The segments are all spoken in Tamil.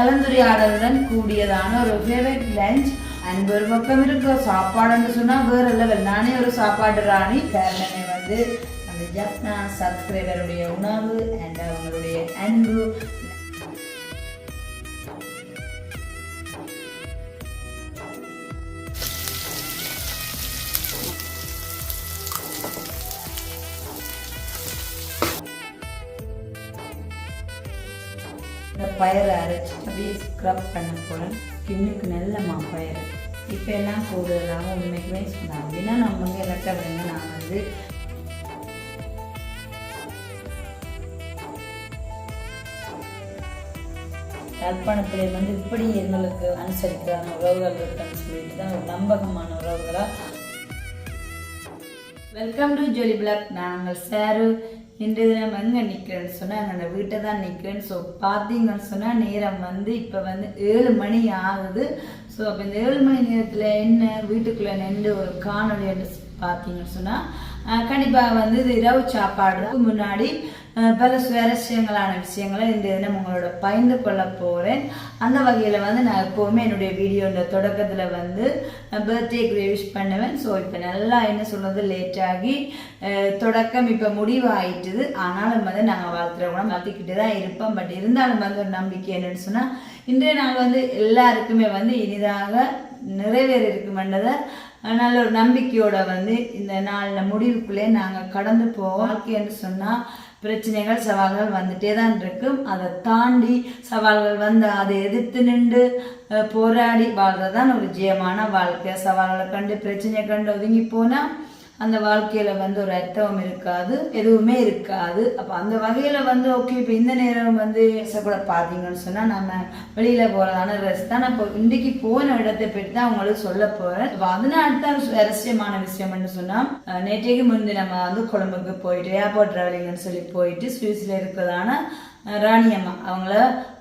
கலந்துரையாடலுடன் கூடியதான ஒரு ஃபேவரட் லஞ்ச் அண்ட் ஒரு பக்கம் இருக்க சாப்பாடுன்னு சொன்னா வேற லெவல் நானே ஒரு சாப்பாடு ராணி காரணமே வந்து அந்த ஜப்னா சப்ஸ்கிரைபருடைய உணவு அண்ட் அவங்களுடைய அன்பு. இந்த பயிரை அரைச்சி அப்படியே ஸ்க்ரப் பண்ண போகிறேன் ஸ்கின்னுக்கு நல்ல மாப்பாயிரு இப்போ எல்லாம் கூடுதலாக உண்மைக்குமே சொன்னாங்க. அப்படின்னா நம்ம வந்து எலக்ட்ரா விடுங்க நான் வந்து யாழ்ப்பாணத்தில் வந்து இப்படி எங்களுக்கு அனுசரிக்கிறாங்க உறவுகள் இருக்குன்னு சொல்லிட்டு தான் ஒரு நம்பகமான உறவுகளாக வெல்கம் டு ஜோலி பிளாக் நாங்கள் சாரு இன்றைய தினம் எங்கே நிற்கிறேன்னு சொன்னால் அந்த வீட்டை தான் நிற்கிறேன்னு ஸோ பார்த்தீங்கன்னு சொன்னால் நேரம் வந்து இப்போ வந்து ஏழு மணி ஆகுது. ஸோ அப்போ இந்த ஏழு மணி நேரத்தில் என்ன வீட்டுக்குள்ளே நின்று ஒரு காணொலி என்று பார்த்தீங்கன்னு சொன்னால் கண்டிப்பாக வந்து இது இரவு சாப்பாடு முன்னாடி பல சுவாரஸ்யங்களான விஷயங்களை இந்த தினம் உங்களோட பகிர்ந்து கொள்ள போகிறேன் அந்த வகையில் வந்து நான் எப்போவுமே என்னுடைய வீடியோவில் தொடக்கத்தில் வந்து பர்த்டேக்கு விஷ் பண்ணுவேன். ஸோ இப்போ நல்லா என்ன சொல்கிறது லேட்டாகி தொடக்கம் இப்போ முடிவாயிட்டுது. ஆனாலும் வந்து நாங்கள் வளர்த்துறவங்கள மாற்றிக்கிட்டு தான் இருப்போம். பட் இருந்தாலும் வந்து ஒரு நம்பிக்கை என்னென்னு சொன்னால் இன்றைய நாள் வந்து எல்லாருக்குமே வந்து இனிதாக நிறைவேற இருக்குமென்றதை நல்ல ஒரு நம்பிக்கையோட வந்து இந்த நாளில் முடிவுக்குள்ளே நாங்கள் கடந்து போவோம். வாழ்க்கைன்னு சொன்னால் பிரச்சனைகள் சவால்கள் வந்துட்டே தான் இருக்கும். அதை தாண்டி சவால்கள் வந்து அதை எதிர்த்து நின்று போராடி வாழ்றது தான் ஒரு ஜெயமான வாழ்க்கை. சவால்களை கண்டு பிரச்சனையை கண்டு ஒதுங்கி போனால் அந்த வாழ்க்கையில வந்து ஒரு அர்த்தம் இருக்காது எதுவுமே இருக்காது. அப்போ அந்த வகையில வந்து ஓகே இப்போ இந்த நேரம் வந்து கூட பார்த்தீங்கன்னு சொன்னா நம்ம வெளியில போறதான ட்ரெஸ் தான். நான் இப்போ இன்றைக்கு போன இடத்தை பற்றி தான் உங்களுக்கு சொல்ல போறேன். இப்போ அதனால தான் ரகசியமான விஷயம்னு சொன்னா நேற்றைக்கு முந்தி நம்ம வந்து கொழம்புக்கு போயிட்டு ஏர்போர்ட் டிராவலிங்னு சொல்லி போயிட்டு ஸ்வீட்ஸ்ல இருக்கிறதான ராணி அம்மா. அவங்கள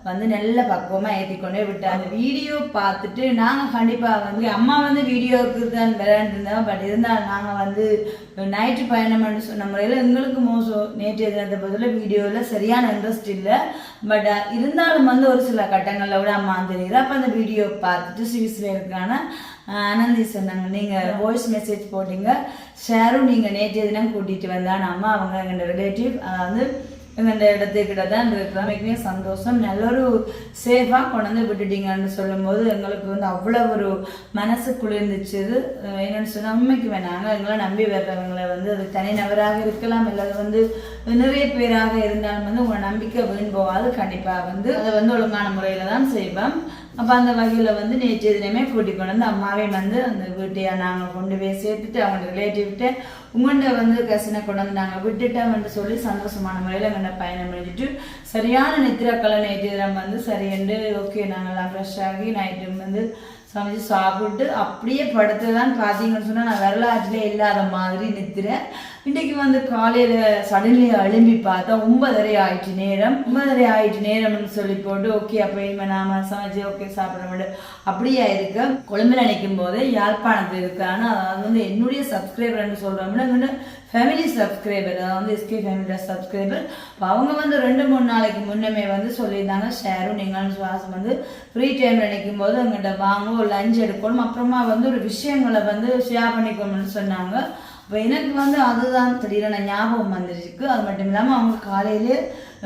வந்து நல்ல பக்குவமாக ஏற்றி கொண்டே விட்டாங்க. அந்த வீடியோ பார்த்துட்டு நாங்கள் கண்டிப்பாக வந்து அம்மா வந்து வீடியோவுக்கு தான் விளையாண்டுருந்தோம் பட் இருந்தாலும் நாங்கள் வந்து நைட்டு பயணம்னு சொன்ன முறையில் எங்களுக்கு மோசம். நேற்றைய தினத்தை பதில் வீடியோவில் சரியான இன்ட்ரெஸ்ட் இல்லை. பட் இருந்தாலும் வந்து ஒரு சில கட்டங்களில் விட அம்மா தெரியுது அப்போ அந்த வீடியோ பார்த்துட்டு சீரிஸில் இருக்கான ஆனந்தி சொன்னாங்க. நீங்கள் வாய்ஸ் மெசேஜ் போட்டீங்க. ஷேரும் நீங்கள் நேற்றைய தினம் கூட்டிகிட்டு வந்தான்னு அம்மா அவங்க எங்கள் ரிலேட்டிவ் அதாவது இந்த இடத்துக்கிட்ட தான் இந்த மிகவும் சந்தோஷம். நல்ல ஒரு சேஃபாக கொண்டு வந்து விட்டுட்டீங்கன்னு சொல்லும்போது எங்களுக்கு வந்து அவ்வளோ ஒரு மனசு குளிர்ந்துச்சு. அஹ் என்னென்னு சொன்னால் உண்மைக்கு வேணாங்க எங்களை நம்பி வர்றவங்களை வந்து அது தனிநபராக இருக்கலாம். இல்லை அது வந்து நிறைய பேராக இருந்தாலும் வந்து உங்களை நம்பிக்கை வீண் போகாது. கண்டிப்பாக வந்து அதை வந்து ஒழுங்கான முறையில் தான் செய்வேன் அப்போ அந்த வகையில் வந்து நேற்று தினமே கூட்டி கொண்டு வந்து அம்மாவே வந்து அந்த வீட்டையை நாங்கள் கொண்டு போய் சேர்த்துட்டு அவங்க ரிலேட்டிவ்கிட்ட உங்கள்கிட்ட வந்து கசினை கொண்டு வந்து நாங்கள் விட்டுட்டோம்னு சொல்லி சந்தோஷமான முறையில் எங்கள்கிட்ட பயணம் பண்ணிட்டு சரியான நித்திராக்களை நேற்று தினம் வந்து சரியண்டு ஓகே நாங்கள்லாம் ஃப்ரெஷ் ஆகி நைட்டு வந்து சமைச்சு சாப்பிட்டு அப்படியே படுத்து தான் பார்த்தீங்கன்னு சொன்னால் நான் வரலாற்றிலே இல்லாத மாதிரி நிற்கிறேன் இன்றைக்கு வந்து காலையில் சடன்லி எழும்பி பார்த்தா ஒன்பதரை ஆயிட்டு நேரம். ஒன்பதரை ஆயிட்டு நேரம்னு சொல்லி போட்டு ஓகே அப்போ இனிமேல் நாம சமைச்சு ஓகே சாப்பிட முடியும் அப்படியே இருக்க. கொழும்புல நினைக்கும் போது யாழ்ப்பாணத்தில் இருக்கான அது வந்து என்னுடைய சப்ஸ்கிரைபர்னு சொல்கிறோம்னா ஃபேமிலி சப்ஸ்கிரைபர் அதாவது வந்து எஸ்கே ஃபேமிலியோட சப்ஸ்கிரைபர் அவங்க வந்து ரெண்டு மூணு நாளைக்கு முன்னமே வந்து சொல்லியிருந்தாங்க ஷேரும் நீங்களும் சுவாசம் வந்து ஃப்ரீ டைம் நினைக்கும் போது அவங்ககிட்ட வாங்க ஒரு லஞ்ச் எடுக்கணும் அப்புறமா வந்து ஒரு விஷயங்களை வந்து ஷேர் பண்ணிக்கணும்னு சொன்னாங்க. அப்போ எனக்கு வந்து அதுதான் திடீரென ஞாபகம் வந்துருக்கு. அது மட்டும் இல்லாமல் அவங்க காலையிலே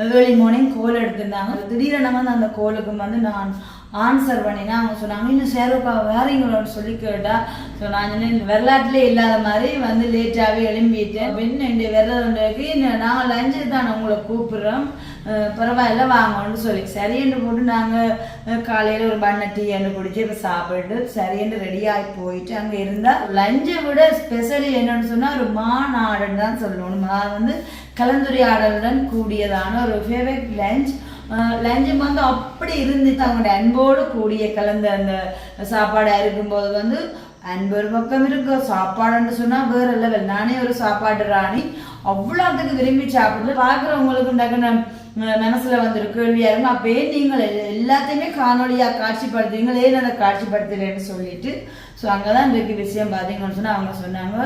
ஏர்லி மார்னிங் கோல் எடுத்திருந்தாங்க. திடீரென வந்து அந்த கோலுக்கு வந்து நான் ஆன்சர் பண்ணினா அவங்க சொன்னாங்க இன்னும் சேருக்கா வேறீங்களோட சொல்லி கேட்டா ஸோ நான் இந்த வரலாற்றுலேயே இல்லாத மாதிரி வந்து லேட்டாகவே எழும்பிட்டேன் பெண் என் விரதக்கு நாங்கள் லஞ்சு தான் உங்களை கூப்பிடுறோம். பரவாயில்ல வாங்கன்னு சொல்லி சரின்னு போட்டு நாங்கள் காலையில் ஒரு பண்ண டீ என்று குடிச்சு இப்போ சாப்பிட்டு சரின்னு ரெடியாகி போயிட்டு அங்கே இருந்தால் லஞ்சை விட ஸ்பெஷலி என்னன்னு சொன்னால் ஒரு மாநாடுன்னு தான் சொல்லணும். அது வந்து கலந்துரையாடலுடன் கூடியதான ஒரு ஃபேவரட் லஞ்ச் லஞ்சம் வந்து அப்படி இருந்துச்சு. அவங்களுடைய அன்போடு கூடிய கலந்த அந்த சாப்பாடு இருக்கும்போது வந்து அன்பு ஒரு பக்கம் இருக்கு. சாப்பாடுன்னு சொன்னால் வேற லெவல் நானே ஒரு சாப்பாடு ராணி. அவ்வளோ அதுக்கு விரும்பி சாப்பிடுறது. பார்க்குறவங்களுக்கு டக்குன்னு மனசில் மனசுல வந்து கேள்வியா இருக்கும். அப்பயே நீங்கள் எல்லாத்தையுமே காணொலியா காட்சிப்படுத்துவீங்க ஏன் அதை காட்சிப்படுத்தலைன்னு சொல்லிட்டு. ஸோ அங்கதான் இருக்கு விஷயம் பார்த்தீங்கன்னு சொன்னா அவங்க சொன்னாங்க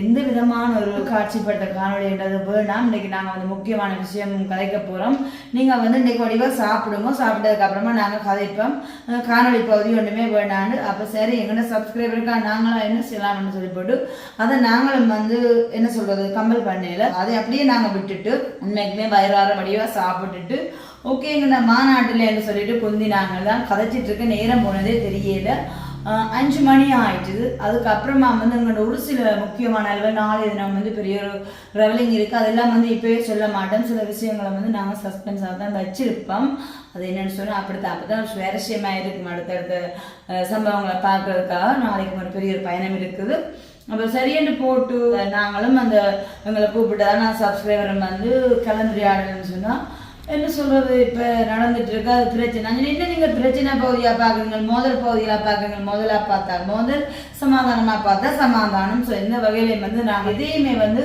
எந்த விதமான ஒரு காட்சிப்படுத்த காணொலின்றது வேணாம் இன்றைக்கி நாங்கள் வந்து முக்கியமான விஷயம் கதைக்க போகிறோம் நீங்கள் வந்து இன்றைக்கி வடிவாக சாப்பிடுங்க. சாப்பிட்டதுக்கு அப்புறமா கதைப்போம். காணொலி பகுதி ஒன்றுமே வேண்டாண்டு அப்போ சரி எங்கள்கிட்ட சப்ஸ்கிரைபருக்காக நாங்களும் என்ன செய்யலாம்னு சொல்லி போட்டு அதை நாங்களும் வந்து என்ன சொல்கிறது கம்பல் பண்ணல அதை அப்படியே நாங்கள் விட்டுட்டு உண்மைக்குமே வயிறார வடிவாக சாப்பிட்டுட்டு ஓகேங்கண்ணா மாநாட்டில் சொல்லிட்டு குந்தினாங்க தான் கதைச்சிட்ருக்க நேரம் போனதே தெரியலை. அஞ்சு மணி ஆயிடுச்சு அதுக்கப்புறமா வந்து எங்களோட ஒரு சில முக்கியமான அளவில் நாளைய தினம் வந்து பெரிய ஒரு ரெவலிங் இருக்குது அதெல்லாம் வந்து இப்போயே சொல்ல மாட்டோம். சில விஷயங்களை வந்து நாங்கள் சஸ்பென்ஸாக தான் வச்சிருப்போம். அது என்னென்னு சொன்னால் அப்படித்தான். அப்போ தான் சுவாரஸ்யமாக இருக்கும். அடுத்தடுத்த சம்பவங்களை பார்க்கறதுக்காக நாளைக்கு ஒரு பெரிய ஒரு பயணம் இருக்குது. அப்போ சரியென்று போட்டு நாங்களும் அந்த எங்களை கூப்பிட்டு நான் சப்ஸ்கிரைபர் வந்து கலந்துரையாடணும்னு சொன்னால் என்ன சொல்றது? இப்ப நடந்துட்டு இருக்கு. அது பிரச்சனை. அங்க என்ன நீங்க பிரச்சனை பகுதியா பாக்குறீங்க மோதல் பகுதியா பாக்குறீங்க முதலா பார்த்தா மோதல் சமாதானமா பார்த்தா சமாதானம். ஸோ எந்த வகையிலையும் வந்து நாங்க எதையுமே வந்து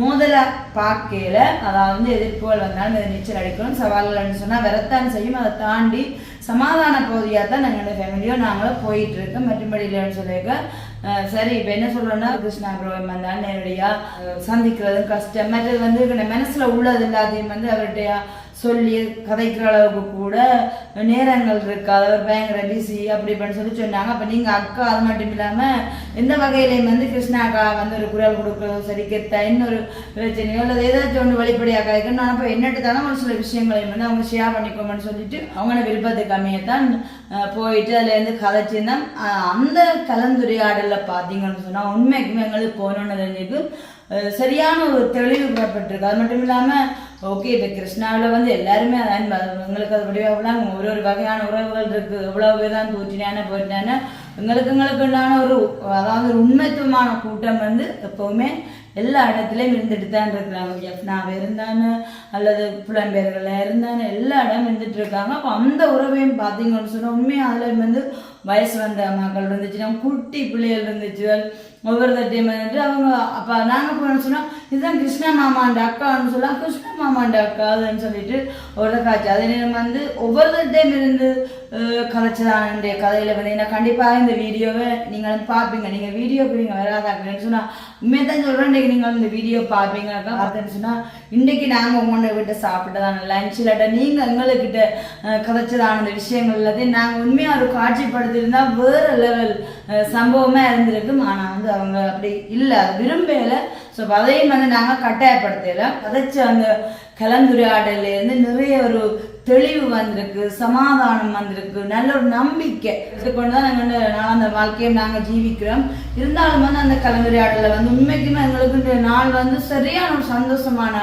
முதலா பார்க்கல. அதாவது வந்து எதிர்ப்புகள் வந்தாலும் அதை நீச்சல் அடிக்கணும் சவால்கள்னு சொன்னா வரத்தான் செய்யும். அதை தாண்டி சமாதான பகுதியா தான் நாங்களோட ஃபேமிலியோ நாங்களும் போயிட்டு இருக்கோம். மற்றபடி இல்லைன்னு சொல்லியிருக்க. சரி இப்போ என்ன சொல்றோம்னா கிருஷ்ணா ப்ரோயம் வந்தால் நேரடியாக சந்திக்கிறது கஷ்டம். மற்றது வந்து மனசில் மனசுல உள்ளது எல்லாத்தையும் வந்து அவர்கிட்ட சொல்லி கதைக்கிற அளவுக்கு கூட நேரங்கள் இருக்காது. அவர் பயங்கர பிஸி அப்படி இப்படின்னு சொல்லி சொன்னாங்க. அப்போ நீங்கள் அக்கா அது மட்டும் இல்லாமல் எந்த வகையிலையும் வந்து கிருஷ்ணா அக்கா வந்து ஒரு குரல் கொடுக்குறதோ சரி கெத்த இன்னொரு பிரச்சனையோ அல்லது ஏதாச்சும் ஒன்று வெளிப்படையாக கதைக்கணும் நான் இப்போ என்னட்டு தானே ஒரு சில விஷயங்களையும் வந்து அவங்க ஷேர் பண்ணிக்கோங்கன்னு சொல்லிட்டு அவங்கள விருப்பத்துக்கு அமையத்தான் போயிட்டு அதுலேருந்து கதைச்சிருந்தேன் அந்த கலந்துரையாடலில் பார்த்தீங்கன்னு சொன்னால் உண்மைக்குமே எங்களுக்கு போகணுன்னு தெரிஞ்சுக்கு சரியான ஒரு தெளிவு பெறப்பட்டிருக்கு அது மட்டும் இல்லாமல் ஓகே இப்போ கிருஷ்ணாவில் வந்து எல்லாருமே அதான் எங்களுக்கு அது வடிவாக ஒரு ஒரு வகையான உறவுகள் இருக்குது எவ்வளோ பேர் தான் தூற்றினான போயிட்டான எங்களுக்கு எங்களுக்கு உண்டான ஒரு அதாவது ஒரு உண்மைத்துவமான கூட்டம் வந்து எப்போவுமே எல்லா இடத்துலையும் இருந்துட்டு தான் இருக்கிறாங்க. எஃப்னாவே இருந்தானு அல்லது புலம்பெயர்களாக இருந்தானு எல்லா இடம் இருந்துட்டு இருக்காங்க. அப்போ அந்த உறவையும் பார்த்தீங்கன்னு சொன்னால் உண்மையாக அதில் வந்து வயசு வந்த மக்கள் இருந்துச்சுன்னா குட்டி பிள்ளைகள் இருந்துச்சு. ஒவ்வொரு தட்டியும் வந்துட்டு அவங்க அப்போ நாங்கள் போனோம்னு சொன்னால் இதுதான் கிருஷ்ணா மாமாண்ட அக்கான்னு சொல்லலாம் கிருஷ்ணா மாமாண்ட அக்கா அதுன்னு சொல்லிட்டு ஒரு காட்சி. அதே நேரம் வந்து ஒவ்வொரு தட்டையும் இருந்து கதைச்சதானுடைய கதையில் வந்து நான் கண்டிப்பாக இந்த வீடியோவை நீங்கள் வந்து பார்ப்பீங்க. நீங்கள் வீடியோக்கு நீங்கள் வராதாக்குறேன்னு சொன்னால் உண்மையை தான் சொல்கிறேன் இன்றைக்கி நீங்கள் இந்த வீடியோ பார்ப்பீங்கனாக்கா பார்த்தேன்னு சொன்னால் இன்றைக்கி நாங்கள் உங்களோட வீட்டை சாப்பிட்டதான லஞ்ச் இல்லாட்ட நீங்கள் எங்கள்கிட்ட கதைச்சதான விஷயங்கள் எல்லாத்தையும் நாங்கள் உண்மையாக ஒரு காட்சிப்படுத்தியிருந்தா வேறு லெவல் சம்பவமாக இருந்திருக்கும். ஆனால் வந்து அவங்க அப்படி இல்லை. அது விரும்பலை. ஸோ அதையும் வந்து நாங்கள் கட்டாயப்படுத்தலை. கதைச்ச அந்த கலந்துரையாடல்ல இருந்து நிறைய ஒரு தெளிவு வந்திருக்கு சமாதானம் வந்திருக்கு நல்ல ஒரு நம்பிக்கை. இது கொண்டு தான் நாங்கள் வந்து நாளாந்த வாழ்க்கையை நாங்கள் ஜீவிக்கிறோம். இருந்தாலும் வந்து அந்த கலந்துரையாடலில் வந்து உண்மைக்குமே எங்களுக்கு இந்த நாள் வந்து சரியான ஒரு சந்தோஷமான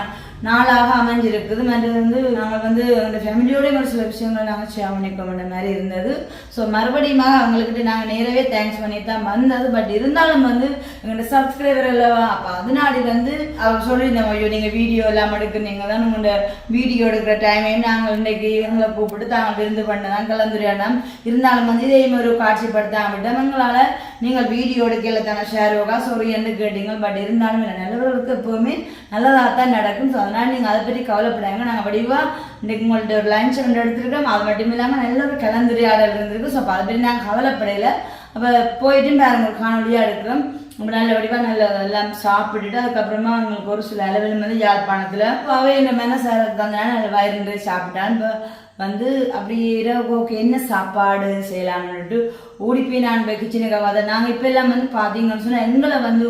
நாளாக அமைஞ்சிருக்குது. மற்றது வந்து நாங்கள் வந்து எங்கள் ஃபேமிலியோட ஒரு சில விஷயங்களை நாங்கள் ஷேர் பண்ணிக்க மாதிரி இருந்தது. ஸோ மறுபடியும் அவங்கக்கிட்ட நாங்கள் நேரவே தேங்க்ஸ் பண்ணி தான் வந்தது. பட் இருந்தாலும் வந்து எங்கள்கிட்ட சப்ஸ்கிரைபர் அல்லவா அப்போ அதனாடி வந்து அவர் சொல்லியிருந்தோம் ஐயோ நீங்கள் வீடியோ எல்லாம் எடுக்குறீங்க தான் உங்களோட வீடியோ எடுக்கிற டைமையும் நாங்கள் இன்றைக்கு எங்களை கூப்பிட்டு தாங்கள் விருந்து பண்ணதான் கலந்துரையாடம் இருந்தாலும் வந்து இதே ஒரு காட்சிப்படுத்தாம விட்டோம். எங்களால் நீங்கள் வீடியோ எடுக்கல தானே ஷேர் ஓகா சாரி என்று கேட்டீங்க பட் இருந்தாலும் இல்லை நல்லவர்களுக்கு எப்போவுமே நல்லதாக தான் நடக்கும். ஸோ அதனால் நீங்கள் அதை பற்றி கவலைப்படாங்க நாங்கள் வடிவாக இன்றைக்கு உங்கள்ட்ட ஒரு லஞ்ச் ஒன்று எடுத்துருக்கோம். அது மட்டும் இல்லாமல் நல்ல ஒரு கலந்துரையாடல் இருந்திருக்கு. ஸோ அதை பற்றி நாங்கள் கவலைப்படையில அப்போ போயிட்டு பாருங்க ஒரு காணொலியாக எடுக்கிறோம். ரொம்ப நல்ல வடிவாக நல்ல எல்லாம் சாப்பிட்டுட்டு அதுக்கப்புறமா அவங்களுக்கு ஒரு சில அளவில் வந்து யாழ்ப்பாணத்தில் அவை என்ன மேலே சார் தந்தானே வயிறு நிறைய சாப்பிட்டான் இப்போ வந்து அப்படி இரவுக்கு என்ன சாப்பாடு செய்யலாம்னுட்டு ஓடி போய் நான் போய் கிச்சனுக்கு வாத நாங்கள் இப்போ எல்லாம் வந்து பார்த்தீங்கன்னு சொன்னால் எங்களை வந்து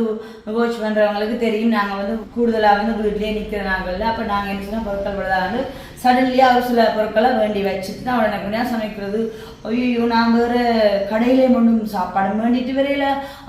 வாட்ச் பண்ணுறவங்களுக்கு தெரியும். நாங்கள் வந்து கூடுதலாக வந்து வீட்டிலேயே நிற்கிற நாங்கள்ல அப்போ நாங்கள் என்ன சொன்னால் பொருட்கள் வந்து சடன்லியாக ஒரு சில பொருட்களை வேண்டி வச்சுட்டு தான் உடனே கொஞ்சம் சமைக்கிறது. ஐயோ நான் வேறு கடையிலே மட்டும் சாப்பாடு வேண்டிட்டு வரையில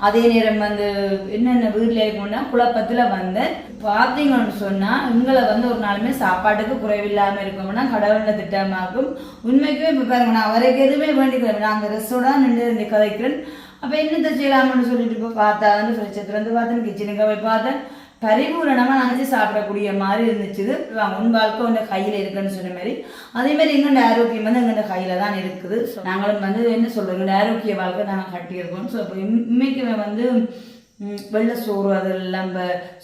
அதே நேரம் வந்து என்னென்ன வீட்டில் இருக்கணும்னா குழப்பத்தில் வந்தேன். பார்த்தீங்கன்னு சொன்னால் எங்களை வந்து ஒரு நாளுமே சாப்பாட்டுக்கு குறைவில்லாமல் இருக்கோம்னா கடவுள திட்டமாகும். உண்மைக்குமே இப்போ பாருங்க நான் அவருக்கு எதுவுமே வேண்டிக்கிறேன் நான் அந்த ரெஸ்டோட நின்று இருந்து கதைக்கிறேன். அப்போ என்னத்தை செய்யலாம்னு சொல்லிட்டு இப்போ பார்த்தா வந்து ஃப்ரிட்ஜை திறந்து பார்த்தேன் கிச்சனுக்கு போய் பார்த்தேன். பரிபூரணமாக நினச்சி சாப்பிடக்கூடிய மாதிரி இருந்துச்சு உன் வாழ்க்கை உங்க கையில் இருக்குன்னு சொன்ன மாதிரி. அதே மாதிரி எங்களோட ஆரோக்கியம் வந்து எங்களோட கையில் தான் இருக்குது. ஸோ நாங்களும் வந்து என்ன சொல்கிறோம் எங்களோட ஆரோக்கிய வாழ்க்கை நாங்கள் கட்டியிருக்கோம். ஸோ இப்போ உண்மைக்குமே வந்து வெள்ளை சோறு அதெல்லாம்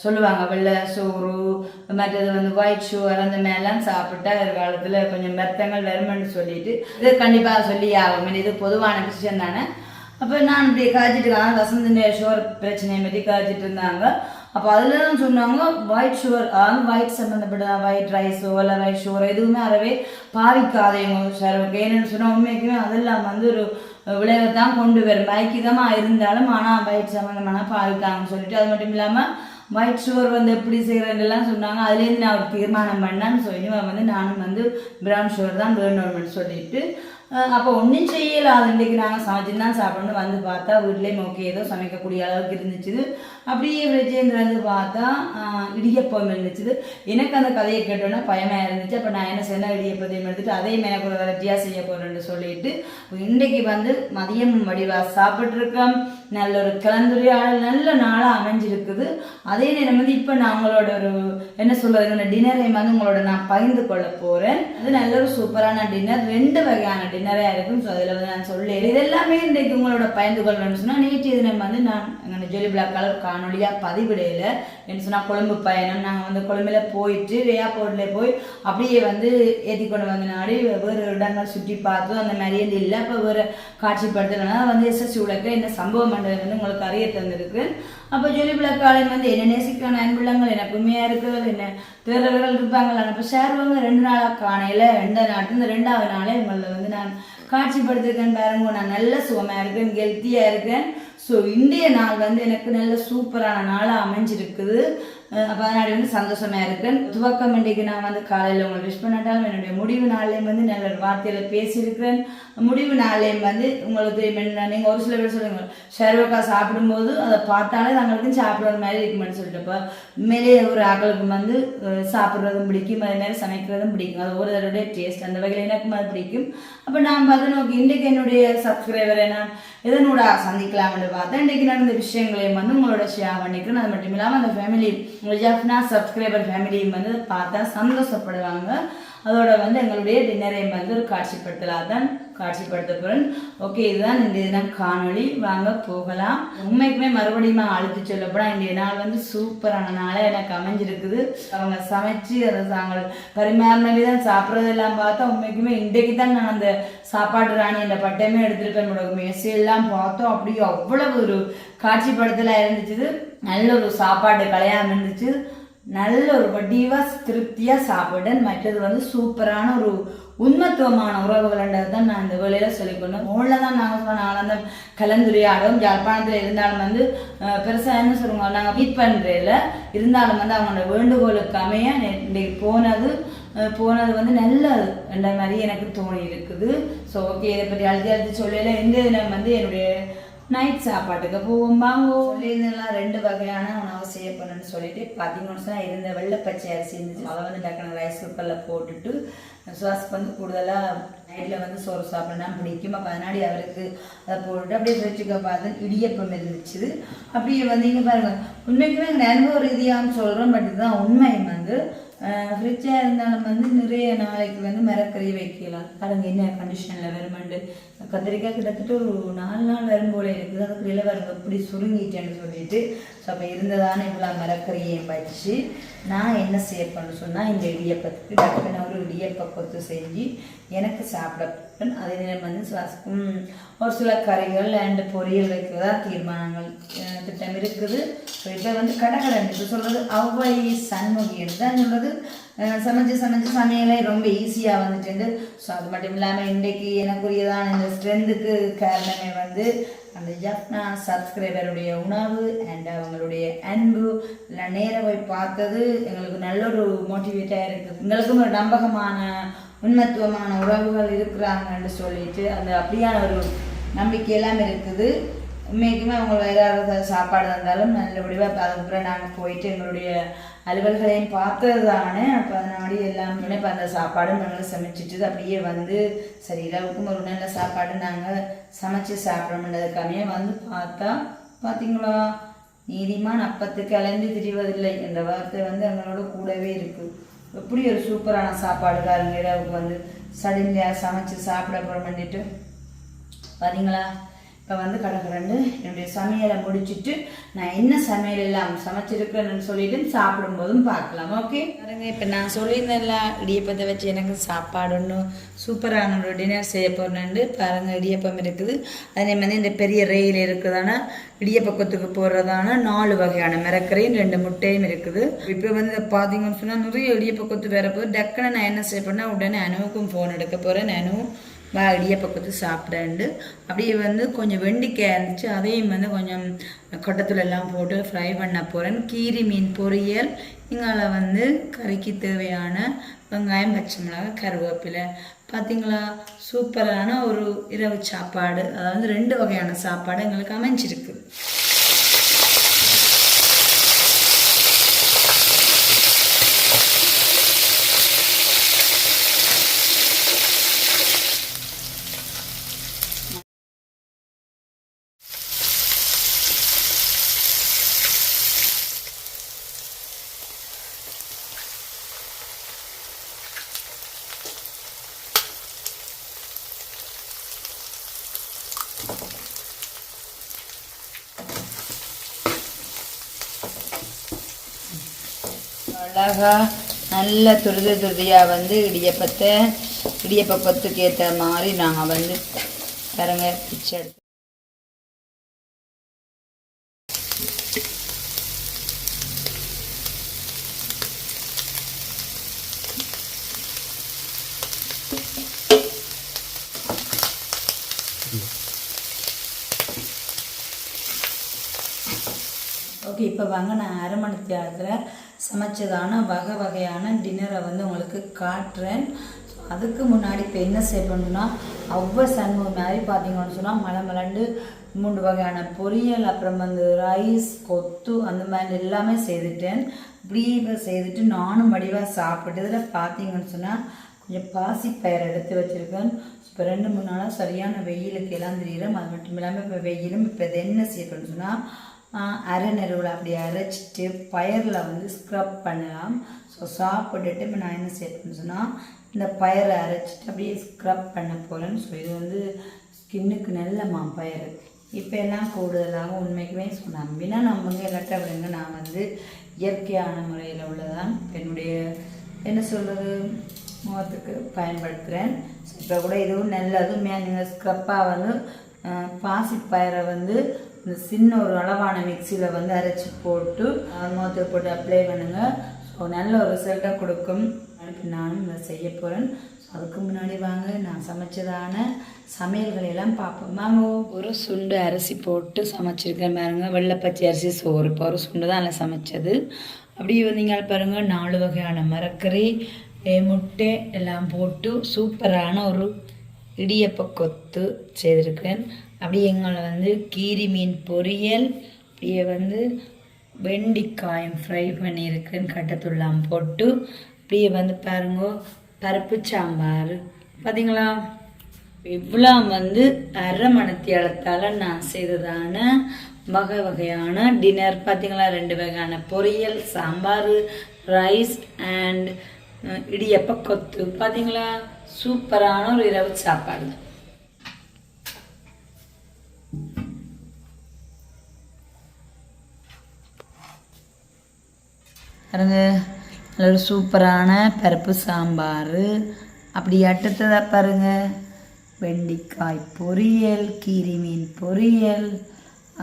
சொல்லுவாங்க. வெள்ளை சோறு மற்றது வந்து ஒயிட் ஷுகர் அந்த மாதிரிலாம் சாப்பிட்டா ஒரு காலத்தில் கொஞ்சம் மெத்தங்கள் வருமென்னு சொல்லிட்டு இது கண்டிப்பாக சொல்லி ஆகும் இது பொதுவான விஷயம் தானே. அப்போ நான் இப்படி காய்ச்சிட்டு இருக்காங்க. வசந்த ஷுகர் பிரச்சனையை பற்றி காய்ச்சிட்டு இருந்தாங்க. அப்போ அதில் தான் சொன்னாங்க ஒயிட் ஷுகர் அதாவது ஒயிட் சம்மந்தப்பட்ட ஒயிட் ரைஸோ இல்லை ஒயிட் ஷுகர் எதுவுமே அறவே பாவிக்காதேங்க சார் ஏன்னு சொன்னால் உண்மைக்குமே அதெல்லாம் வந்து ஒரு விளைவை தான் கொண்டு வரும். பயக்கிதமாக இருந்தாலும் ஆனால் ஒயிட் சம்மந்தமான பாதிக்காங்கன்னு சொல்லிட்டு அது மட்டும் இல்லாமல் ஒயிட் ஷுகர் வந்து எப்படி செய்கிறதெல்லாம் சொன்னாங்க. அதுலேருந்து நான் ஒரு தீர்மானம் பண்ணான்னு சொல்லி வந்து நானும் வந்து ப்ரௌன் ஷுகர் தான் வேணும்னு சொல்லிட்டு அப்போ ஒன்றும் செய்யலாது. இன்றைக்கு நாங்கள் சமைச்சு தான் சாப்பிடணும் வந்து பார்த்தா வீட்லேயும் ஓகே ஏதோ சமைக்கக்கூடிய அளவுக்கு இருந்துச்சு அப்படியே ஃப்ரிட்ஜேந்து வந்து பார்த்தா இடியப்பம் இருந்துச்சு எனக்கு அந்த கதையை கேட்டோன்னா பயமாக இருந்துச்சு. அப்போ நான் என்ன செய்யணும் இடியப்பத்தையும் எடுத்துட்டு அதையும் எனக்கு ஒரு வெரைட்டியாக செய்ய போகிறேன்னு சொல்லிட்டு இன்றைக்கு வந்து மதியம் வடிவாக சாப்பிட்ருக்கேன் நல்ல ஒரு கலந்துரையாடல் நல்ல நாளாக அமைஞ்சிருக்குது. அதே நேரம் வந்து இப்போ நான் உங்களோட ஒரு என்ன சொல்கிறதுங்க டின்னரை வந்து உங்களோட நான் பகிர்ந்து கொள்ள போகிறேன் அது நல்ல ஒரு சூப்பரான டின்னர் ரெண்டு வகையான டின்னராக இருக்கும். ஸோ அதில் வந்து நான் சொல்லேன் இது எல்லாமே இன்றைக்கு உங்களோட பகிர்ந்து கொள்ளணும்னு சொன்னால் நேற்றைய தினம் வந்து நான் எங்கள் ஜொலி பிளாக் கலர் காணொலியாக பதிவிடையில் என்ன சொன்னால் கொழும்பு பயணம். நாங்கள் வந்து கொழும்புல போயிட்டு ஏர்போர்ட்டில் போய் அப்படியே வந்து ஏற்றி கொண்டு வந்த நாடி வேறு இடங்கள் சுற்றி பார்த்தோம். அந்த மாதிரி இல்லை. இப்போ வேறு காட்சிப்படுத்தலைன்னா வந்து எஸ்எஸ்சி உலக என்ன சம்பவம் பண்ணுறது வந்து உங்களுக்கு அறிய தந்திருக்கு அப்போ ஜொலி விளக்காலயம் வந்து என்ன நேசிக்கான அன்புள்ளங்கள் எனக்கு உண்மையாக இருக்கிறது என்ன தேர்தல்கள் இருப்பாங்களா? அப்போ சேர்வங்க ரெண்டு நாளாக காணையில் ரெண்டு நாட்டு இந்த ரெண்டாவது நாளே உங்களை வந்து நான் காட்சிப்படுத்திருக்கேன் பாருங்க. நான் நல்ல சுகமாக இருக்கேன் ஹெல்த்தியாக இருக்கேன். ஸோ இன்றைய நாள் வந்து எனக்கு நல்ல சூப்பரான நாளாக அமைஞ்சிருக்குது. அப்போ அதனால் வந்து சந்தோஷமாக இருக்கேன். துவக்கம் இன்றைக்கு நான் வந்து காலையில் உங்களை விஷ் பண்ணிட்டாலும் என்னுடைய முடிவு நாள்லேயும் வந்து நல்ல வார்த்தையில் பேசியிருக்கிறேன். முடிவு நாளையும் வந்து உங்களுக்கு நீங்கள் ஒரு சில பேர் சொல்லுங்க. ஷர்வக்கா சாப்பிடும்போது அதை பார்த்தாலே தங்களுக்கு சாப்பிட்ற மாதிரி இருக்குமென்னு சொல்லிட்டு இப்போ மேலே ஒரு ஆக்களுக்கு வந்து சாப்பிட்றதும் பிடிக்கும் அதே மாதிரி சமைக்கிறதும் பிடிக்கும். அது ஒரு தடவை டேஸ்ட் அந்த வகையில் எனக்கும் அது பிடிக்கும். அப்போ நான் பார்த்து நோக்கி இன்றைக்கு என்னுடைய சப்ஸ்கிரைபரை நான் எதனோட சந்திக்கலாம்னு பார்த்தேன். இன்றைக்கு நடந்த விஷயங்களையும் வந்து உங்களோட ஷேர் பண்ணிக்கிறேன். அது மட்டும் இல்லாமல் அந்த ஃபேமிலி ஜஃப்னா சப்ஸ்கிரைபர் ஃபேமிலியும் வந்து பார்த்தா சந்தோஷப்படுவாங்க. அதோட வந்து எங்களுடைய டின்னரையும் வந்து ஒரு காட்சிப்படுத்தலாம் தான் காட்சிப்படுத்த போகிறேன் ஓகே இதுதான் இந்த தினம் காணொளி. வாங்க போகலாம். உண்மைக்குமே மறுபடியும் அழுத்தி சொல்லப்போனால் இன்றைய நாள் வந்து சூப்பரான நாளாக எனக்கு அமைஞ்சிருக்குது. அவங்க சமைச்சு அதை நாங்கள் தான் விதம் சாப்பிட்றதெல்லாம் பார்த்தா உண்மைக்குமே இன்றைக்கு தான் நான் அந்த சாப்பாடு ராணி அந்த பட்டயமே எடுத்துருப்பேன் என்னோட மெசேஜெல்லாம் பார்த்தோம். அப்படியே அவ்வளவு ஒரு காட்சிப்படுத்தலாக இருந்துச்சு நல்ல ஒரு சாப்பாடு கலையாக இருந்துச்சு. நல்ல ஒரு வடிவாக திருப்தியாக சாப்பிட்டேன். மற்றது வந்து சூப்பரான ஒரு உண்மத்துவமான உறவுகள்ன்றது தான் நான் இந்த வேலையில் சொல்லிக்கொண்டேன். ஃபோனில் தான் நாங்கள் சொன்ன நாங்கள் அந்த கலந்துரையாடும் யாழ்ப்பாணத்தில் இருந்தாலும் வந்து பெருசாக என்ன சொல்லுவாங்க நாங்கள் மீட் பண்ணுறதில்ல இருந்தாலும் வந்து அவங்களோட வேண்டுகோளுக்கு அமைய இன்றைக்கு போனது போனது வந்து நல்லது என்ற மாதிரி எனக்கு தோணி இருக்குது ஸோ ஓகே இதை பற்றி அழுத்தி அழுத்தி சொல்லல. இந்த தினம் வந்து என்னுடைய நைட் சாப்பாட்டுக்கு போவோம் வாங்கோ சொல்லியிருந்தெல்லாம் ரெண்டு வகையான உணவு செய்யப்படணும்னு சொல்லிட்டு பார்த்தீங்கன்னு சொன்னால் இருந்த வெள்ளை பச்சை அரிசி இருந்துச்சு. அதை வந்து டக்குனு ரைஸ் குக்கரில் போட்டுட்டு சுவாசுக்கு வந்து கூடுதலாக நைட்டில் வந்து சோறு சாப்பிட்னா பிடிக்கும். அப்போ அதனாடி அவருக்கு அதை போட்டுட்டு அப்படியே ஃப்ரிட்ஜுக்கு பார்த்து இடியப்பம் இருந்துச்சு. அப்படியே வந்து இங்கே பாருங்கள் உண்மைக்குமே எங்கள் அனுபவ ரீதியாகவும் சொல்கிறோம் பட் இதுதான் உண்மை வந்து ஃப்ரிட்ஜாக இருந்தாலும் வந்து நிறைய நாளைக்கு வந்து மரக்கறி வைக்கலாம். பாருங்க என்ன கண்டிஷனில் வருமெண்டு கத்திரிக்காய் கிட்டத்தட்ட ஒரு நாலு நாள் வரும்போல இருக்குது. அதுக்கு இல்லை பாருங்க இப்படி சுருங்கிட்டேன்னு சொல்லிட்டு. ஸோ அப்போ இருந்ததானே இவ்வளோ மரக்கறியை வச்சு நான் என்ன செய்ய சொன்னால் இந்த இடியப்பத்துக்கு டக்குன்னு ஒரு இடியப்ப கொத்து செஞ்சு எனக்கு சாப்பிட அதே நேரம் வந்து சுவாசிக்கும். ஒரு சில கறிகள் அண்டு பொரியல் வைக்கிறதா தீர்மானங்கள் திட்டம் இருக்குது. ஸோ இப்போ வந்து கடகடன் இப்போ சொல்கிறது அவ்வை சண்முகின்னு தான் சொல்கிறது சமைச்சு சமைச்சு சமையலே ரொம்ப ஈஸியாக வந்துட்டு ஸோ அது மட்டும் இல்லாமல் இன்றைக்கு எனக்குரியதான இந்த ஸ்ட்ரென்த்துக்கு காரணமே வந்து அந்த ஜப்னா சப்ஸ்கிரைபருடைய உணவு அண்ட் அவங்களுடைய அன்பு. இல்லை நேராக போய் பார்த்தது எங்களுக்கு நல்ல ஒரு மோட்டிவேட்டாக இருக்குது எங்களுக்கும் ஒரு நம்பகமான உண்மத்துவமான உறவுகள் இருக்கிறாங்கன்னு சொல்லிட்டு அந்த அப்படியான ஒரு நம்பிக்கை எல்லாம் இருக்குது. உண்மைக்குமே அவங்க ஏதாவது சாப்பாடு தந்தாலும் நல்லபடியாக இப்போ அதுக்கப்புறம் நாங்கள் போயிட்டு எங்களுடைய அலுவல்களையும் பார்த்தது தானே அப்போ அதனாடி எல்லாமே இப்போ அந்த சாப்பாடும் நாங்கள் சமைச்சிட்டு அப்படியே வந்து சரி இரவுக்கும் ஒரு நல்ல சாப்பாடு நாங்கள் சமைச்சு சாப்பிடணுன்றதுக்காமே வந்து பார்த்தா பார்த்தீங்களா நீதிமான் அப்பத்துக்கு அலைந்து திரிவதில்லை என்ற வார்த்தை வந்து எங்களோட கூடவே இருக்குது எப்படி ஒரு சூப்பரான சாப்பாடு பாருங்க இரவுக்கு வந்து சடன்லியாக சமைச்சு சாப்பிட போகிறோம் பண்ணிட்டு. பார்த்தீங்களா இப்போ வந்து கடற்கரண்டு என்னுடைய சமையலை முடிச்சிட்டு நான் என்ன சமையல் எல்லாம் சமைச்சிருக்கிறேன்னு சொல்லிட்டு சாப்பிடும்போதும் பார்க்கலாம் ஓகே? பாருங்க இப்போ நான் சொல்லியிருந்தேன்ல இடியப்பத்தை வச்சு எனக்கு சாப்பாடு ஒன்று சூப்பரான ஒரு டின்னர் செய்ய போகிறேன்னு பாருங்க இடியப்பம் இருக்குது. அதே மாதிரி இந்த பெரிய ரெயில் இருக்குதானா இடியப்பக்கத்துக்கு போடுறதான நாலு வகையான மிரக்கரையும் ரெண்டு முட்டையும் இருக்குது. இப்போ வந்து பார்த்தீங்கன்னு சொன்னால் நிறைய இடியப்பக்கத்து வேற போது டக்குன்னு நான் என்ன செய்ய பண்ணேன் உடனே அனுவுக்கும் ஃபோன் எடுக்க போகிறேன் அனுவும் வா இடியப்பக்கத்து சாப்பிடண்டு அப்படியே வந்து கொஞ்சம் வெண்டிக்காய் இருந்துச்சு அதையும் வந்து கொஞ்சம் கொட்டத்துல எல்லாம் போட்டு ஃப்ரை பண்ண போகிறேன் கீரி மீன் பொரியல் இங்கால வந்து கறிக்கு தேவையான வெங்காயம் பச்சை மிளகாய் கருவேப்பிலை. பார்த்தீங்களா சூப்பரான ஒரு இரவு சாப்பாடு. அதாவது ரெண்டு வகையான சாப்பாடு எங்களுக்கு அமைஞ்சிருக்கு. அழகாக நல்ல துருது துருதியாக வந்து இடியப்பத்தை இடியப்ப கொத்துக்கு ஏற்ற மாதிரி நாங்கள் வந்து பாருங்க பிச்சை எடுத்து. ஓகே இப்போ வாங்க நான் அரை மணி நேரத்தில் சமைச்சதான வகை வகையான டின்னரை வந்து உங்களுக்கு காட்டுறேன். ஸோ அதுக்கு முன்னாடி இப்போ என்ன செய்யணும்னா அவ்வளோ சண்முகம் மாதிரி பார்த்தீங்கன்னு சொன்னால் மலை மலண்டு மூன்று வகையான பொரியல் அப்புறம் வந்து ரைஸ் கொத்து அந்த மாதிரி எல்லாமே செய்துட்டேன். இப்படியே செய்துட்டு நானும் வடிவாக சாப்பிட்டு இதில் பார்த்தீங்கன்னு சொன்னால் கொஞ்சம் பாசிப்பயிர் எடுத்து வச்சுருக்கேன். இப்போ ரெண்டு மூணு நாளாக சரியான வெயிலுக்கு எல்லாம் தெரியுறேன் அது மட்டும் இல்லாமல் இப்போ வெயிலும் இப்போ இது என்ன செய்யணும்னு சொன்னால் அரை நெருவில் அப்படி அரைச்சிட்டு பயரில் வந்து ஸ்க்ரப் பண்ணலாம். ஸோ சாப்பிட்டுட்டு இப்போ நான் என்ன செய்யணும்னு சொன்னால் இந்த பயரை அரைச்சிட்டு அப்படியே ஸ்க்ரப் பண்ண போகிறேன்னு ஸோ இது வந்து ஸ்கின்னுக்கு நல்ல பயர் இப்போ எல்லாம் கூடுதலாக உண்மைக்குமே ஸோ நம்பினா நம்புங்க இல்லாட்டா விடுங்க. நான் வந்து இயற்கையான முறையில் உள்ளதான் என்னுடைய என்ன சொல்கிறது முகத்துக்கு பயன்படுத்துகிறேன் ஸோ இப்போ கூட இதுவும் நல்லதுமே நீங்கள் ஸ்க்ரப்பாக வந்து பாசிப்பயிரை வந்து இந்த சின்ன ஒரு அளவான மிக்சியில் வந்து அரைச்சி போட்டு முகத்துக்கு போட்டு அப்ளை பண்ணுங்கள் ஸோ நல்ல ஒரு ரிசல்ட்டாக கொடுக்கும். அடுத்து நானும் இதை செய்ய போகிறேன் ஸோ அதுக்கு முன்னாடி வாங்க நான் சமைச்சதான சமையல்களை எல்லாம் பார்ப்போம். வாங்க. ஒரு சுண்டு அரிசி போட்டு சமைச்சிருக்கேன் பாருங்க. வெள்ளைப்பச்சை அரிசி சோறு இப்போ ஒரு சுண்டு தான் அதில் சமைச்சது. அப்படியே வந்தீங்க பாருங்கள் நாலு வகையான மரக்கறி முட்டை எல்லாம் போட்டு சூப்பரான ஒரு இடியப்ப கொத்து செய்திருக்கிறேன். அப்படியே எங்களை வந்து கீரி மீன் பொரியல் அப்படியே வந்து வெண்டிக்காயம் ஃப்ரை பண்ணியிருக்கேன் கட்டத்துள்ளாம் போட்டு அப்படியே வந்து பாருங்க பருப்பு சாம்பார். பார்த்தீங்களா இவ்வளோ வந்து அரை மணத்தியாலத்தால் நான் செய்ததான வகை வகையான டின்னர் பார்த்தீங்களா ரெண்டு வகையான பொரியல் சாம்பார் ரைஸ் அண்ட் இடியப்ப கொத்து. பார்த்தீங்களா சூப்பரான ஒரு இரவு சாப்பாடு. பாருங்க நல்ல ஒரு சூப்பரான பருப்பு சாம்பார். அப்படி அடுத்ததாக பாருங்க வெண்டிக்காய் பொரியல் கீரி மீன் பொரியல்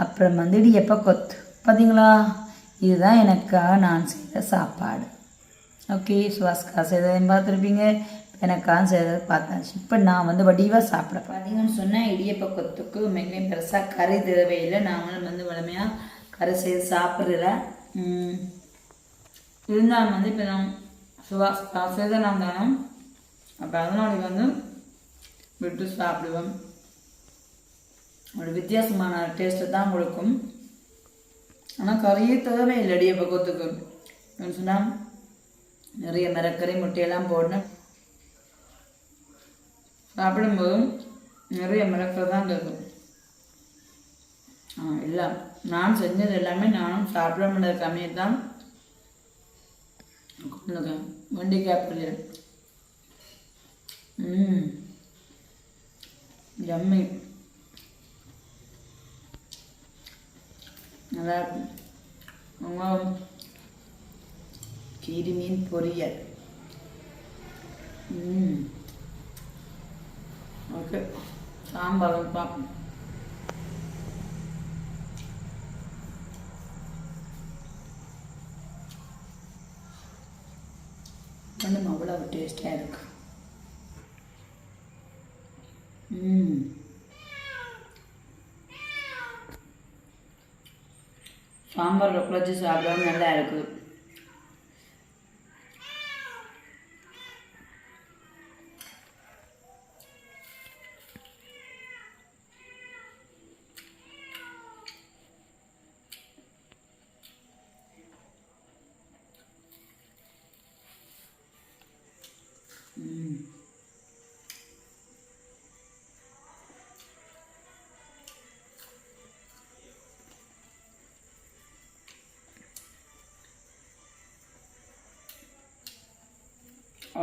அப்புறம் வந்து இடியப்ப கொத்து. பார்த்தீங்களா இதுதான் எனக்காக நான் செய்த சாப்பாடு. ஓகே சுவாஸ்கா செய்ததையும் பார்த்துருப்பீங்க? எனக்காக செய்ததை பார்த்தாச்சு. இப்போ நான் வந்து வடிவாக சாப்பிட பார்த்தீங்கன்னு சொன்னால் இடியப்ப கொத்துக்கு மிகவும் பெருசாக கறி தேவையில்லை. நாங்களும் வந்து வளமையாக கறி செய்து சாப்பிட்றதில்ல இருந்தாலும் வந்து இப்போ நான் சுவா சுதனம் நான் அப்போ அதனால வந்து விட்டு சாப்பிடுவேன் ஒரு வித்தியாசமான டேஸ்ட்டு தான் கொடுக்கும். ஆனால் கறியே தேவையில்லை இடியப்ப கொத்துக்கு சொன்னால் நிறைய மரக்கறி முட்டையெல்லாம் போடணும். சாப்பிடும்போதும் நிறைய மிளகு தான் கேட்கும் எல்லாம். நான் செஞ்சது எல்லாமே நானும் சாப்பிட முடியாத கம்மியை தான் வெண்டிக்காய் பொரியல். ம். ஜம்மி நல்லா இருக்கும். கீரி மீன் பொரியல். ம். ஓகே. சாம்பார் பார்ப்போம். ரெண்டும் அவ்வளோ டேஸ்டாக இருக்கு. ம். சாம்பார் வச்சு சாப்பிடவும் நல்லா இருக்குது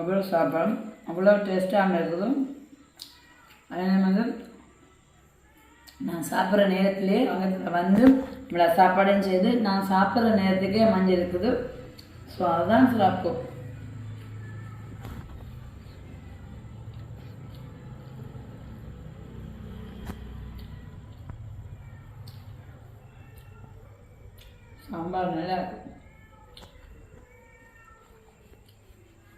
அவ்வளோ சாப்பாடும் அவ்வளோ டேஸ்ட்டாக இருக்குது அதே வந்து நான் சாப்பிட்ற நேரத்திலே பக்கத்தில் வந்து நம்மளை சாப்பாடையும் செய்து நான் சாப்பிட்ற நேரத்துக்கே மஞ்சள் இருக்குது. ஸோ அதுதான் சிறப்பு. சாம்பார் நல்லா இருக்கும்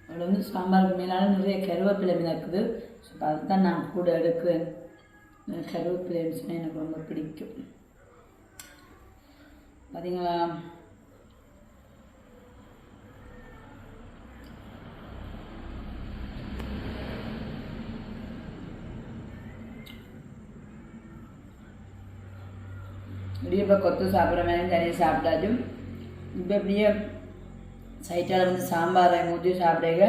அதில் வந்து சாம்பாருக்கு மேலால் நிறைய கருவேப்பிலை மிதக்குது. ஸோ அதுதான் நான் கூட எடுக்கிறேன் எனக்கு கருவேப்பிலைன்னு எனக்கு ரொம்ப பிடிக்கும். பார்த்தீங்களா இடியப்ப கொத்து சாப்பிட்ற மாதிரி தனியாக சாப்பிட்டாச்சும். இப்போ இப்படியே சைட்டால் வந்து சாம்பாரை ஊற்றி சாப்பிடுங்க.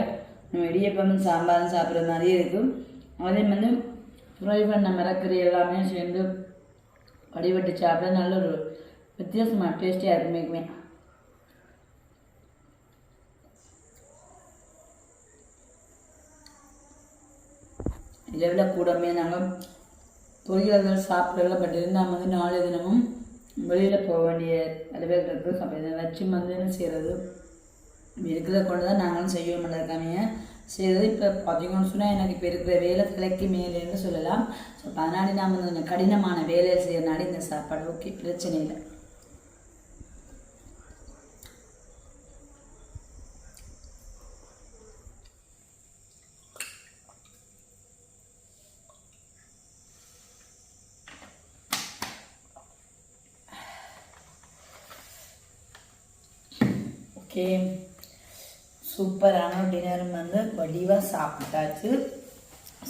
நம்ம இடியப்பமும் சாம்பாரும் சாப்பிட்ற மாதிரியே இருக்கும். அதே வந்து ஃப்ரை பண்ண மிளக்கறி எல்லாமே சேர்ந்து வடிவட்டு சாப்பிட நல்ல ஒரு வித்தியாசமாக டேஸ்டியாக இருக்குமே மேக்குமே கூடமே நாங்கள் பொரியல்கள் சாப்பிடல பட் இருந்தால் வந்து நாலு தினமும் வெளியில் போக வேண்டிய அளவில் இருக்குது. அப்போ இதை வச்சு வந்து என்ன செய்கிறது. இருக்கிறத கொண்டு தான் நாங்களும் செய்வோம் இருக்காமைய செய்தது இப்போ பார்த்தீங்கன்னு சொன்னால் எனக்கு இப்போ இருக்கிற வேலை தலைக்கு மேலேன்னு சொல்லலாம். ஸோ அதனால நாம் வந்து கொஞ்சம் கடினமான வேலையை செய்யறனால இந்த சாப்பாடு ஓகே பிரச்சனை இல்லை. ஓகே சூப்பரான டின்னரும் வந்து வடிவாக சாப்பிட்டாச்சு.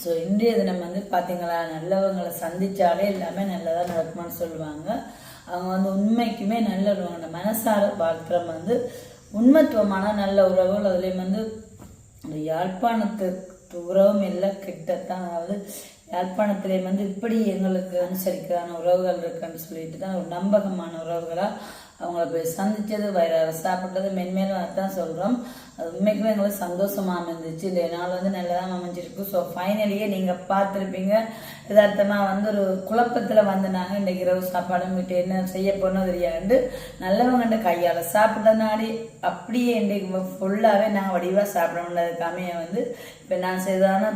ஸோ இன்றைய தினம் வந்து பார்த்தீங்களா நல்லவங்களை சந்திச்சாலே எல்லாமே நல்லதாக நடக்குமான்னு சொல்லுவாங்க. அவங்க வந்து உண்மைக்குமே நல்லவங்க மனசார வாழ்த்துறம் வந்து உண்மத்துவமான நல்ல உறவுகள் அதுலேயும் வந்து அந்த யாழ்ப்பாணத்து உறவும் எல்லாம் கிட்டத்தான் அதாவது யாழ்ப்பாணத்திலே வந்து இப்படி எங்களுக்கு அனுசரிக்கிறான உறவுகள் இருக்குன்னு சொல்லிட்டு தான் ஒரு நம்பகமான உறவுகளாக அவங்கள போய் சந்திச்சது வயிறார சாப்பிட்டது மென்மேலும் அதான் சொல்கிறோம் அது உண்மைக்குமே எங்களுக்கு சந்தோஷமாக அமைஞ்சிச்சு. இந்த நாள் வந்து நல்லதாக அமைஞ்சிருக்கு. ஸோ ஃபைனலியே நீங்கள் பார்த்துருப்பீங்க. யதார்த்தமாக வந்து ஒரு குழப்பத்தில் வந்து நாங்கள் இன்றைக்கு இரவு சாப்பாடு வீட்டு என்ன செய்ய போனோம் தெரியாது. நல்லவங்கண்ட கையால் சாப்பிட்ட நாடி அப்படியே இன்றைக்கு ஃபுல்லாகவே நாங்கள் வடிவாக சாப்பிடணுன்றதுக்காமே வந்து இப்போ நான் செய்தான?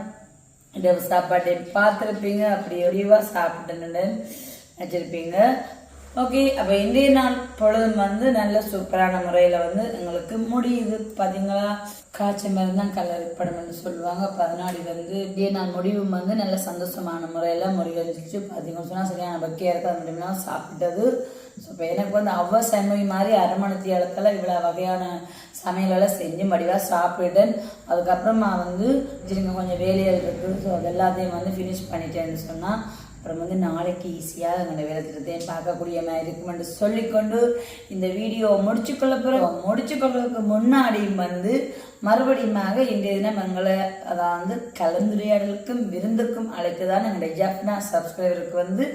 இரவு சாப்பாட்டை பார்த்துருப்பீங்க. அப்படி வடிவாக சாப்பிட்டேன்னு வச்சுருப்பீங்க. ஓகே அப்போ இன்றைய நாள் பொழுதும் வந்து நல்ல சூப்பரான முறையில் வந்து எங்களுக்கு முடியுது. பார்த்தீங்களா காய்ச்சல் மாதிரி தான் கலரிப்படம் என்று சொல்லுவாங்க. அப்போ வந்து இன்றைய நாள் முடிவும் வந்து நல்ல சந்தோஷமான முறையில் முடிவடைஞ்சிச்சு பார்த்தீங்கன்னு சொன்னால் சரியான பக்கியாக இருக்க. அது மட்டும் சாப்பிட்டது. ஸோ இப்போ எனக்கு வந்து அவ்வளோ செம்மை மாதிரி அரமணத்தி இடத்துல இவ்வளோ வகையான சமையலெல்லாம் செஞ்சு மடிவாக சாப்பிட்டேன். அதுக்கப்புறமா வந்து சரிங்க கொஞ்சம் வேலைகள் இருக்குது ஸோ அது எல்லாத்தையும் வந்து ஃபினிஷ் பண்ணிட்டேன்னு சொன்னால் அப்புறம் வந்து நாளைக்கு ஈஸியாக எங்களோட வேலை பார்க்கக்கூடிய மாதிரி இருக்குமென்று சொல்லிக்கொண்டு இந்த வீடியோ முடிச்சுக்கொள்ள பிறகு முடிச்சுக்கொள்வதற்கு முன்னாடியும் வந்து மறுபடியுமாக இன்றைய தினம் எங்களை அதாவது கலந்துரையாடலுக்கும் விருந்துக்கும் அழைத்து தான் எங்களுடைய ஜப்னா சப்ஸ்கிரைபருக்கு வந்து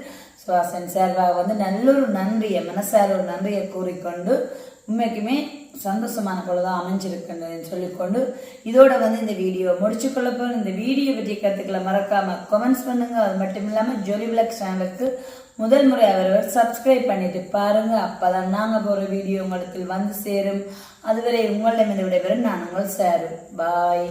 சுவாசன் சார்பாக வந்து நல்லொரு நன்றியை மனசார ஒரு நன்றியை கூறிக்கொண்டு உண்மைக்குமே சந்தோஷமான தான் அமைஞ்சிருக்குன்னு சொல்லிக்கொண்டு இதோட வந்து இந்த வீடியோ முடிச்சுக்கொள்ள இந்த வீடியோ பற்றி கருத்துக்களை மறக்காம கமெண்ட்ஸ் பண்ணுங்க. அது மட்டும் இல்லாமல் ஜோலி பிளாக் சேனலுக்கு முதல் முறை அவரவர் சப்ஸ்கிரைப் பண்ணிட்டு பாருங்க. அப்பதான் நாங்க போற வீடியோ உங்களுக்கு வந்து சேரும். அதுவரை உங்களிடம் விடைபெறும். நான் உங்கள் சேரும் பாய்